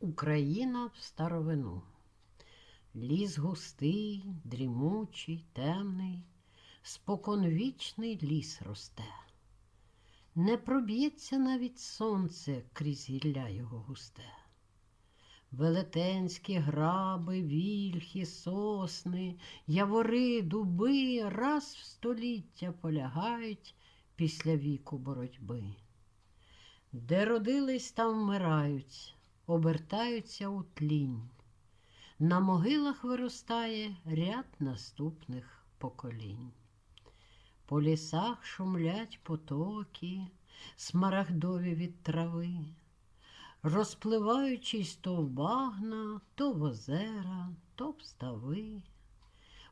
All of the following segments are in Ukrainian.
Україна в старовину. Ліс густий, дрімучий, темний, споконвічний ліс росте. Не проб'ється навіть сонце крізь гілля його густе. Велетенські граби, вільхи, сосни, явори, дуби раз в століття полягають після віку боротьби. Де родились, там вмирають, обертаються у тлінь. На могилах виростає ряд наступних поколінь. По лісах шумлять потоки, смарагдові від трави, розпливаючись то в багна, то в озера, то в стави.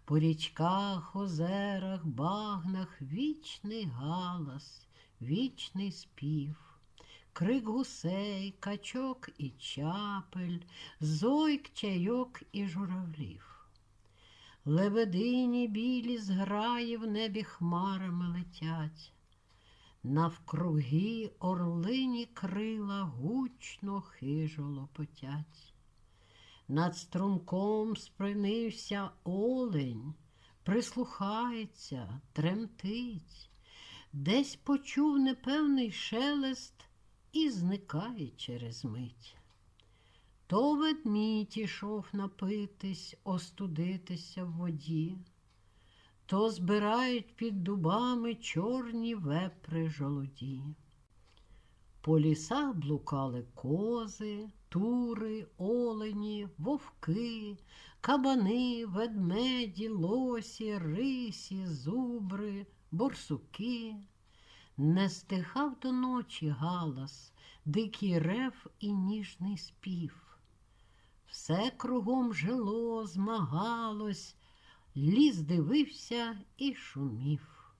По річках, озерах, багнах вічний галас, вічний спів крик гусей, качок і чапель, зойк, чайок і журавлів. Лебедині білі зграї в небі хмарами летять, навкруги орлині крила гучно хижо лопотять. Над струмком спинився олень, прислухається, тремтить, десь почув непевний шелест і зникає через мить. То ведмідь ішов напитись, остудитися в воді, то збирають під дубами чорні вепри жолоді. По лісах блукали кози, тури, олені, вовки, кабани, ведмеді, лосі, рисі, зубри, борсуки. Не стихав до ночі галас, дикий рев і ніжний спів. Все кругом жило, змагалось, ліс дивився і шумів.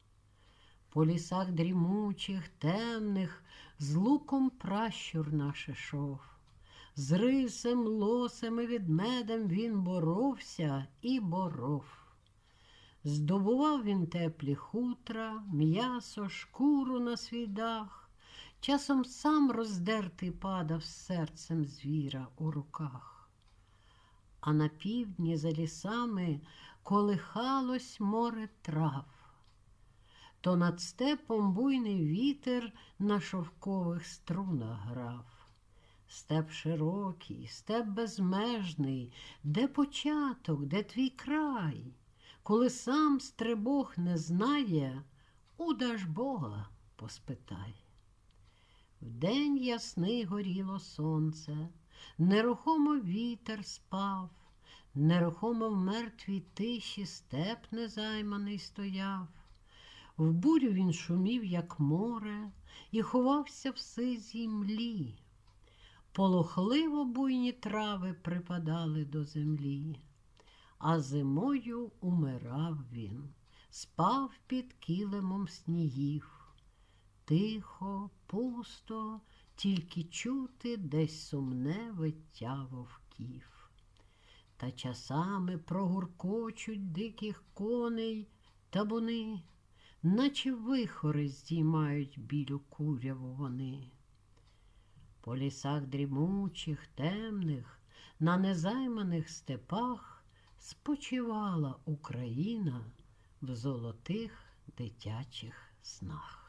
По лісах дрімучих, темних, з луком пращур наш ішов. З рисем, лосем і ведмедем він боровся і боров. Здобував він теплі хутра, м'ясо, шкуру на свій дах, часом сам роздертий падав серцем звіра у руках. А на півдні за лісами колихалось море трав, то над степом буйний вітер на шовкових струнах грав. Степ широкий, степ безмежний, де початок, де твій край? Коли сам стрибог не знає, удаж Бога поспитай. Вдень ясний горіло сонце, нерухомо вітер спав, нерухомо в мертвій тиші степ незайманий стояв. В бурю він шумів, як море, і ховався в сизій млі. Полохливо буйні трави припадали до землі а зимою умирав він, спав під килимом снігів. Тихо, пусто, тільки чути десь сумне виття вовків. Та часами прогуркочуть диких коней табуни, наче вихори здіймають білю куряву вони. По лісах дрімучих, темних, на незайманих степах спочивала Україна в золотих дитячих снах.